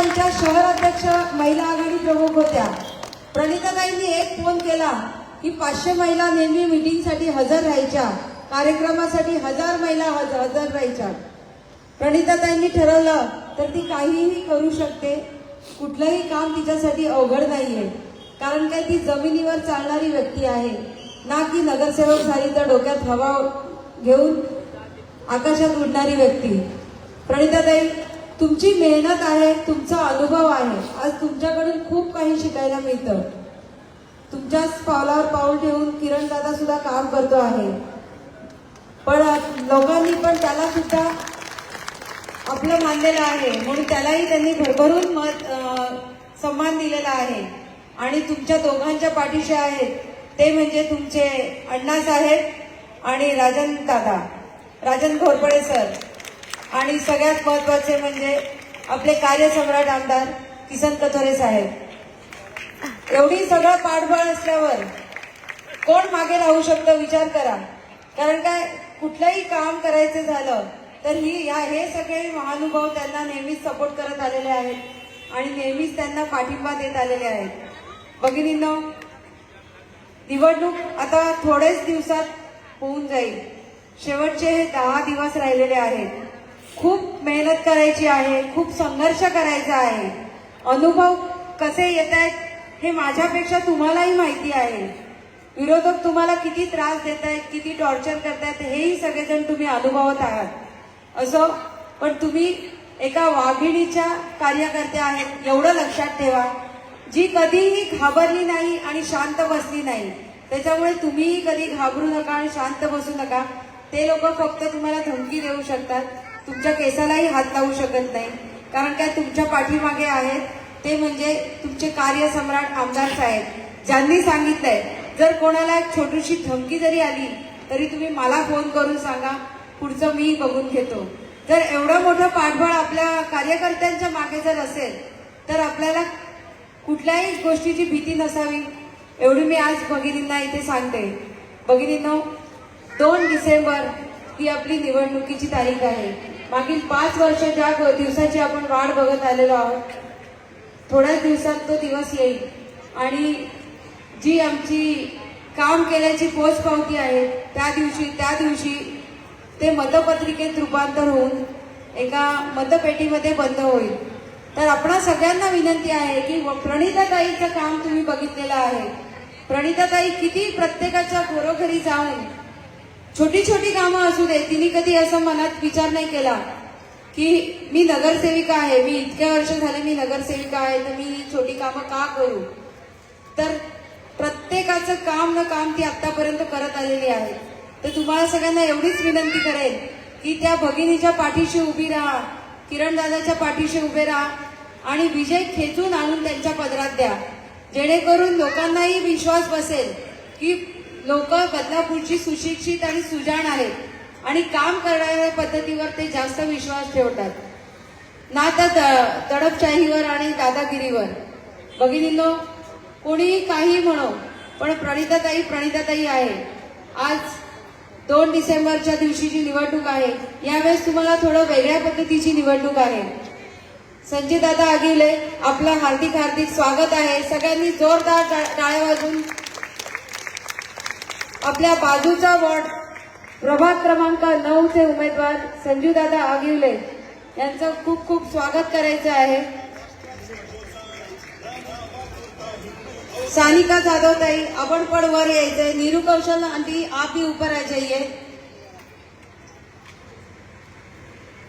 आमच्या शहराध्यक्ष महिला आघाडी प्रमुख होत्या. प्रणिताताईंनी एक फोन केला की पाचशे महिला नेहमी मिटिंगसाठी हजर राहायच्या. कार्यक्रमासाठी हजार महिला हजर राहायच्या. प्रणिताताईंनी ठरवलं तर ती काहीही करू शकते. कुठलंही काम तिच्यासाठी अवघड नाही आहे कारण काय ती जमिनीवर चालणारी व्यक्ती आहे. ना की नगरसेवक झाली तर डोक्यात हवा घेऊन आकाशात उडणारी व्यक्ती. प्रणिताताई तुमची मेहनत आहे तुमचा अनुभव आहे. आज तुमच्याकडून खूप काही शिकायला मिळतं. तुमच्याच पावलावर पाऊल ठेवून किरण दादा सुद्धा काम करतो आहे. पण लोकांनी पण त्याला सुद्धा आपलं मानलेलं आहे. म्हणून त्यालाही त्यांनी भरभरून मत सन्मान दिलेला आहे. आणि तुमच्या दोघांच्या पाठीशी आहेत ते म्हणजे तुमचे अण्णासाहेब आणि राजन दादा. राजन घोरपडे सर. आणि सगळ्यात महत्त्वाचे म्हणजे आपले कार्यसम्राट आमदार किसन कथोरे साहेब. एवढी सगळं पाठबळ असल्यावर कोण मागे राहू शकतं विचार करा. कारण काय कुठलंही काम करायचं झालं तर ही या हे सगळे महानुभाव त्यांना नेहमीच सपोर्ट करत आलेले आहेत आणि नेहमीच त्यांना पाठिंबा देत आलेले आहेत. भगिनींनो निवडणूक आता थोडेच दिवसात होऊन जाईल. शेवटचे हे दहा दिवस राहिलेले आहेत. खूप मेहनत करायची आहे खूप संघर्ष करायचा आहे. अनुभव कसे येत आहेत हे माझ्यापेक्षा तुम्हालाही माहिती आहे. विरोधक तुम्हाला किती त्रास देत आहेत किती टॉर्चर करतायत हेही सगळेजण तुम्ही अनुभवत आहात. असो पण तुम्ही एका वाघिणीच्या कार्यकर्त्या आहेत एवढं लक्षात ठेवा. जी कधीही घाबरली नाही आणि शांत बसली नाही. त्याच्यामुळे तुम्हीही कधी घाबरू नका आणि शांत बसू नका. ते लोक फक्त तुम्हाला धमकी देऊ शकतात. तुमच्या केसालाही हात लावू शकत नाही. कारण काय तुमच्या पाठीमागे आहेत. ते म्हणजे तुमचे कार्यसम्राट आमदार साहेब. ज्यांनी सांगितलंय जर कोणाला एक छोटीशी धमकी जरी आली तरी तुम्ही मला फोन करून सांगा. पुढचं मी बघून घेतो. जर एवढं मोठं पाठबळ आपल्या कार्यकर्त्यांच्या मागे जर असेल तर आपल्याला कुठल्याही गोष्टीची भीती नसावी. एवढी मी आज भगिनींना इथे सांगते. भगिनींनो दोन डिसेंबर ही आपली निवडणुकीची तारीख आहे. मागील पाच वर्ष ज्या दिवसाची आपण वाढ बघत आलेलो आहोत थोड्याच दिवसात तो दिवस येईल. आणि जी आमची काम केल्याची पोचपावती आहे त्या दिवशी त्या दिवशी ते मतपत्रिकेत रूपांतर होऊन एका मतपेटीमध्ये बंद होईल. तर आपणा सगळ्यांना विनंती आहे की व- प्रणिताताईचं काम तुम्ही बघितलेलं आहे. प्रणिताताई किती प्रत्येकाच्या घरोघरी जाऊन छोटी छोटी कामं असू दे तिने कधी असं मनात विचार नाही केला की मी नगरसेविका आहे मी इतक्या वर्ष झाले मी नगरसेविका आहे तर मी ही छोटी कामं का करू? तर प्रत्येकाचं काम न काम ती आतापर्यंत करत आलेली आहे. तर तुम्हाला सगळ्यांना एवढीच विनंती करेल की त्या भगिनीच्या पाठीशी उभी राहा किरण दादाच्या पाठीशी उभे राहा आणि विजय खेचून आणून त्यांच्या पदरात द्या. जेणेकरून लोकांनाही विश्वास बसेल की लोक बदलापूरची सुशिक्षित आणि सुजाण आहेत आणि काम करणाऱ्या पद्धतीवर ते जास्त विश्वास ठेवतात. ना तर तडपशाहीवर आणि दादागिरीवर. भगिनींनो कोणी काही म्हणो पण प्रणिताताई प्रणिताताई आहे. आज दोन डिसेंबरच्या दिवशीची निवडणूक आहे. यावेळेस तुम्हाला थोडं वेगळ्या पद्धतीची निवडणूक आहे. संजय दादा आगिले आपलं हार्दिक हार्दिक स्वागत आहे. सगळ्यांनी जोरदार टा- टाळ्या वाजून आपल्या बाजूचा वॉर्ड प्रभाग क्रमांक नऊ चे उमेदवार संजू दादा आगिवले. यांचं खूप खूप स्वागत करायचं आहे. सानिका जाधव ताई आपण पण वर यायचंय. नीरू कौशल आंटी आप भी ऊपर आ जाइए.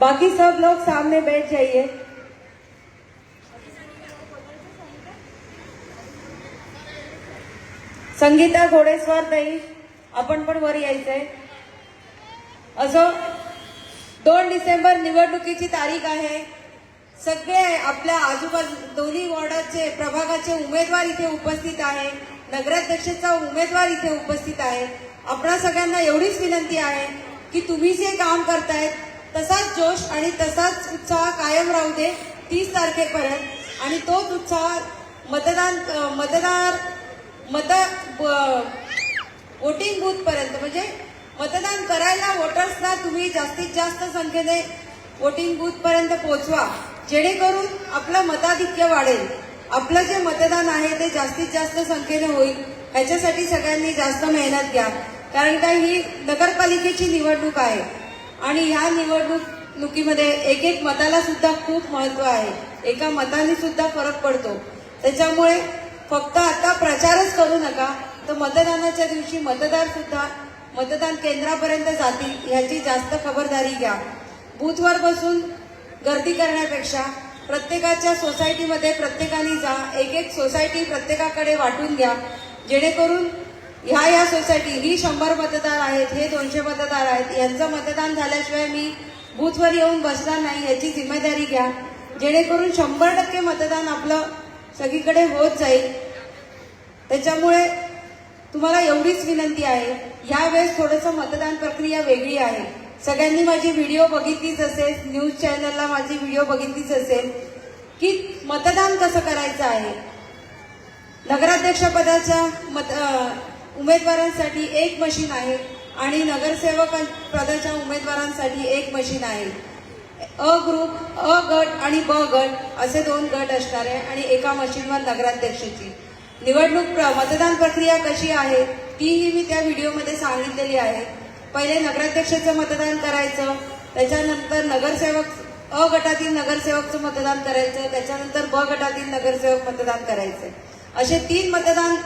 बाकी सब लोग सामने बैठ जाइए. संगीता घोडेस्वार ताई आपण पण वर यायचंय. असो दोन डिसेंबर निवडणुकीची तारीख आहे. सगळे आपल्या आजूबाजू दोन्ही वॉर्डाचे प्रभागाचे उमेदवार इथे उपस्थित आहे. नगराध्यक्षाचा उमेदवार इथे उपस्थित आहे. आपणा सगळ्यांना एवढीच विनंती आहे की तुम्ही जे काम करतायत तसाच जोश आणि तसाच उत्साह कायम राहू दे तीस तारखेपर्यंत. आणि तोच उत्साह मतदान मतदार मत वोटिंग बूथ पर्यंत. म्हणजे मतदान करायला वोटर्सना तुम्ही जास्तीत जास्त संख्येने वोटिंग बूथ पर्यंत पोहोचवा. जेणेकरून आपलं मताधिक्य वाढेल. आपलं जे मतदान आहे ते जास्तीत जास्त संख्येने होईल. ह्याच्यासाठी सगळ्यांनी जास्त मेहनत घ्या. कारण का ही नगरपालिकेची निवडणूक आहे. आणि ह्या निवडणुकीमध्ये एक एक मताला सुद्धा खूप महत्त्व आहे. एका मताने सुद्धा फरक पडतो. त्याच्यामुळे फक्त आता प्रचारच करू नका. तर मतदानाच्या दिवशी मतदार सुद्धा मतदान केंद्रापर्यंत जातील ह्याची जास्त खबरदारी घ्या. बूथवर बसून गर्दी करण्यापेक्षा प्रत्येकाच्या सोसायटीमध्ये प्रत्येकाने जा एक एक सोसायटी प्रत्येकाकडे वाटून घ्या. जेणेकरून ह्या ह्या सोसायटी ही शंभर मतदार आहेत हे दोनशे मतदार आहेत यांचं मतदान झाल्याशिवाय मी बूथवर येऊन बसणार नाही याची जिम्मेदारी घ्या. जेणेकरून शंभर टक्के मतदान आपलं सगळीकडे होत जाईल. त्याच्यामुळे तुम्हाला एवढीच विनंती आहे. यावेळेस थोडंसं मतदान प्रक्रिया वेगळी आहे. सगळ्यांनी माझी व्हिडिओ बघितलीच असेल न्यूज चॅनलला माझी व्हिडिओ बघितलीच असेल की मतदान कसं करायचं आहे? नगराध्यक्षपदाच्या मत उमेदवारांसाठी एक मशीन आहे आणि नगरसेवक पदाच्या उमेदवारांसाठी एक मशीन आहे. अ ग्रुप अ गट आणि ब गट असे दोन गट असणार आहे आणि एका मशीनवर नगराध्यक्षाची. निवडणूक प्र- मतदान प्रक्रिया कशी आहे तीही मी त्या व्हिडिओमध्ये सांगितलेली आहे. पहिले नगराध्यक्षाचं मतदान करायचं त्याच्यानंतर नगरसेवक अ गटातील नगरसेवकचं मतदान करायचं त्याच्यानंतर ब गटातील नगरसेवक मतदान करायचं. असे तीन मतदान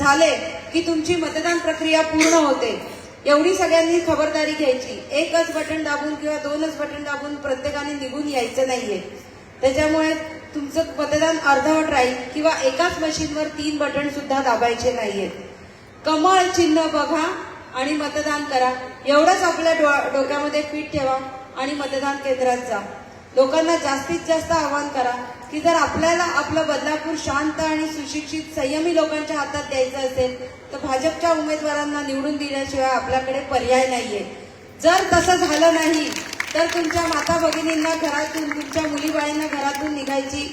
झाले की तुमची मतदान प्रक्रिया पूर्ण होते. एवढी सगळ्यांनी खबरदारी घ्यायची. एकच बटन दाबून किंवा दोनच बटन दाबून प्रत्येकाने निघून यायचं नाहीये. त्याच्यामुळे तुमचं मतदान अर्धवट राहील किंवा एकाच मशीनवर तीन बटन सुद्धा दाबायचे नाहीयेत. कमळ चिन्ह बघा आणि मतदान करा. एवढंच आपल्या डो- डोक्यामध्ये फिट ठेवा आणि मतदान केंद्रात जा. लोकांना जास्तीत जास्त आवाहन करा की जर आपल्याला आपलं बदलापूर शांत आणि सुशिक्षित संयमी लोकांच्या हातात द्यायचं असेल तर भाजपच्या उमेदवारांना निवडून दिल्याशिवाय आपल्याकडे पर्याय नाहीये. जर तसं झालं नाही तर तुमच्या माता भगिनींना घरातून तुमच्या मुलीबाळींना घरातून निघायची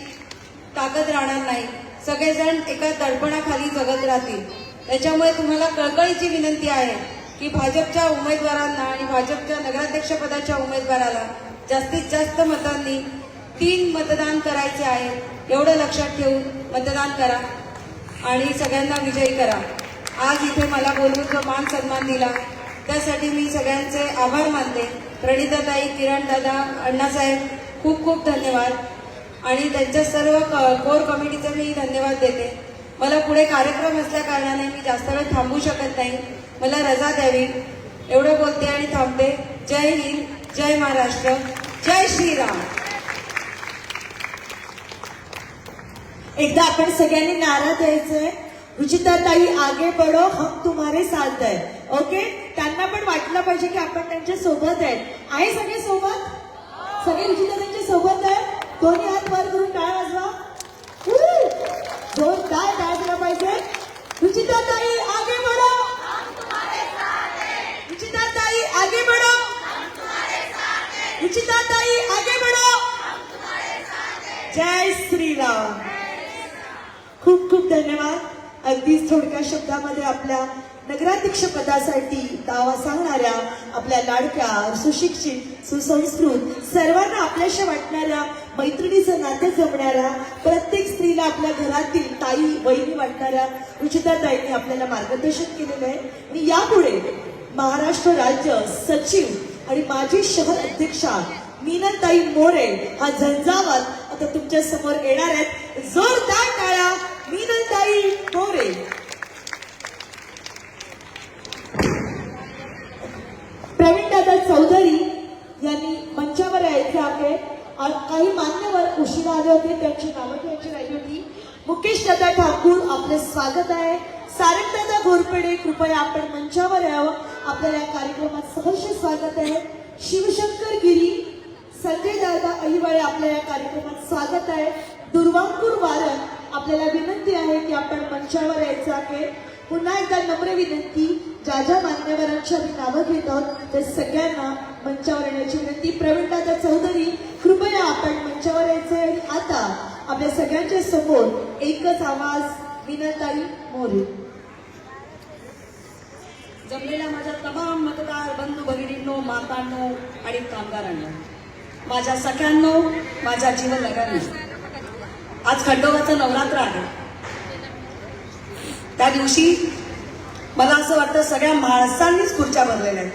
ताकद राहणार नाही. सगळेजण एका दडपणाखाली जगत राहतील. त्याच्यामुळे तुम्हाला कळकळीची विनंती आहे की भाजपच्या उमेदवारांना आणि भाजपच्या नगराध्यक्षपदाच्या उमेदवाराला जास्तीत जास्त मतांनी तीन मतदान करायचे आहे एवढं लक्षात ठेवून मतदान करा आणि सगळ्यांना विजयी करा. आज इथे मला बोलवून जो मान सन्मान दिला त्यासाठी मी सगळ्यांचे आभार मानते. प्रणिताताई किरण दादा अण्णासाहेब खूप खूप धन्यवाद. आणि त्यांच्या सर्व क- कोर कमिटीचे मी धन्यवाद देते. मला पुढे कार्यक्रम असल्या कारणाने मी जास्त वेळ थांबू शकत नाही. मला रजा द्यावी. एवढं बोलते आणि थांबते. जय हिंद जय महाराष्ट्र जय श्रीराम. एकदा आपण सगळ्यांनी नारा द्यायचंय. रुचिता ताई आगे बढो हम तुम्हारे साथ आहे ओके त्यांना पण वाटलं पाहिजे की आपण त्यांच्यासोबत आहेत. आहे सगळे सोबत? सगळे रुचिता त्यांच्यासोबत आहे दोन्ही हात वर करून टाळ वाजवा. दोन काय टाळ दिला पाहिजे? रुचिता ताई आगे बढो. रुचिता ताई आगे बढो. रुचिता ताई आगे बढो. जय श्रीराम. खूप खूप धन्यवाद. अगदीच थोडक्या शब्दामध्ये आपल्या नगराध्यक्ष पदासाठी दावा सांगणाऱ्या आपल्या लाडक्या सुशिक्षित सुसंस्कृत सर्वांना आपल्याशी वाटणाऱ्या मैत्रिणीचं नातं जमणाऱ्या प्रत्येक स्त्रीला आपल्या घरातील ताई वहिनी वाटणाऱ्या रुचिताताईंनी आपल्याला मार्गदर्शन केलेलं आहे. आणि यापुढे महाराष्ट्र राज्य सचिव आणि माजी शहर अध्यक्षा मीनाताई मोरे हा झंझावात आता तुमच्यासमोर येणार आहेत. जोरदार टाळ्या! मीनलताई मोरे. प्रवीण दादा चौधरी यांनी मंचावर यायचे आहे. काही मान्यवर उशिरा आले होते त्यांची नावं घ्यायची राहिली होती. मुकेश दादा ठाकूर आपले स्वागत आहे. सारंग दादा घोरपडे कृपया आपण मंचावर यावं. आपल्याला या कार्यक्रमात सहर्ष स्वागत आहे. शिवशंकर गिरी संजय दादा अहिवाळे आपल्या या कार्यक्रमात स्वागत आहे. दुर्वांकूर वारण आपल्याला विनंती आहे की आपण मंचावर यायचं आहे. पुन्हा एकदा नम्र विनंती ज्या ज्या मान्यवरांची आम्ही नावं घेत आहोत त्या सगळ्यांना मंचावर येण्याची विनंती. प्रवीणदादा चौधरी कृपया आपण मंचावर यायचं आणि आता आपल्या सगळ्यांच्या समोर एकच आवाज विनंताई मोरे. जमलेल्या माझ्या तमाम मतदार बंधू भगिनींनो मातांनो आणि कामगारांनो माझ्या सख्यांनो माझ्या जीवन आज खंडोबाचं नवरात्र आहे. त्या दिवशी मला असं वाटतं सगळ्या माणसांनीच खुर्च्या भरलेल्या आहेत.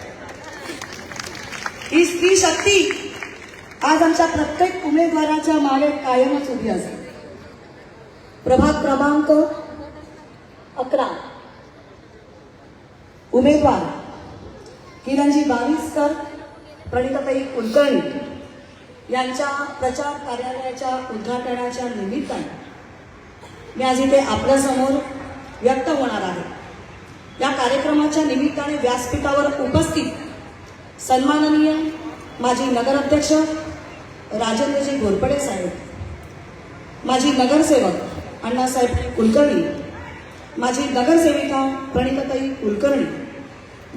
ही स्त्री शक्ती आज आमच्या प्रत्येक उमेदवाराच्या मागे कायमच उभी असते. प्रभाग क्रमांक अकरा. उमेदवार किरणजी बावीसकर प्रणिताताई कुलकर्णी. यांच्या प्रचार कार्यालयाच्या उद्घाटनाच्या निमित्ताने मी आज इथे आपल्यासमोर व्यक्त होणार आहे. या कार्यक्रमाच्या निमित्ताने व्यासपीठावर उपस्थित सन्माननीय माजी नगराध्यक्ष राजेंद्रजी घोरपडे साहेब माजी नगरसेवक अण्णासाहेब कुलकर्णी माझी नगरसेविका प्रणिताताई कुलकर्णी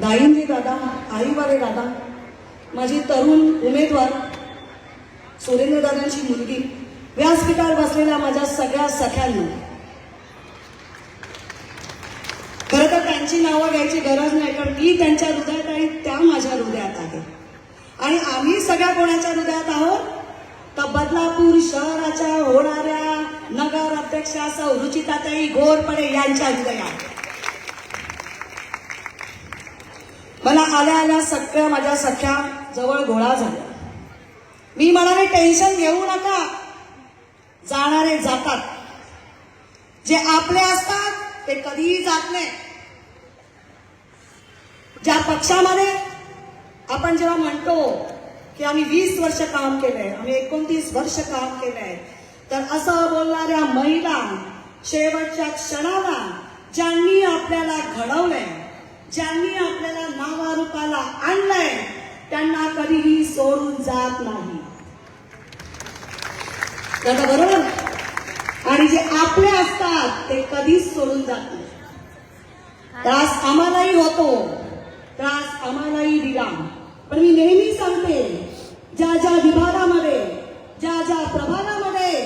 दाईंजी दादा आईवाले दादा माझी तरुण उमेदवार सुरेंद्रदादांची मुलगी. व्यासपीठावर बसलेल्या माझ्या सगळ्या सख्यांना. खरं तर त्यांची नावं घ्यायची गरज नाही कारण मी त्यांच्या हृदयात आणि त्या माझ्या हृदयात आहे. आणि आम्ही सगळ्या कोणाच्या हृदयात आहोत? तर बदलापूर शहराच्या होणाऱ्या नगर अध्यक्षा सौ रुचिताताई घोरपडे यांच्या हृदयात. मला आल्या आल्या सगळ्या माझ्या सख्या जवळ गोळा झाल्या. मी म्हणाले टेन्शन घेऊ नका. जाणारे जातात. जे आपले असतात ते कधीही जात नाही. ज्या पक्षामध्ये आपण जेव्हा म्हणतो की आम्ही वीस वर्ष काम केलंय आम्ही एकोणतीस वर्ष काम केलंय तर असं बोलणाऱ्या महिला शेवटच्या क्षणाला ज्यांनी आपल्याला घडवलंय ज्यांनी आपल्याला नावारूपाला आणलंय त्यांना कधीही सोडून जात नाही. दादा बरोबर? आणि जे आपले असतात ते कधीच सोडून जात नाही. त्रास आम्हालाही होतो त्रास आम्हालाही दिला पण मी नेहमी सांगते ज्या ज्या विभागामध्ये ज्या ज्या प्रभागामध्ये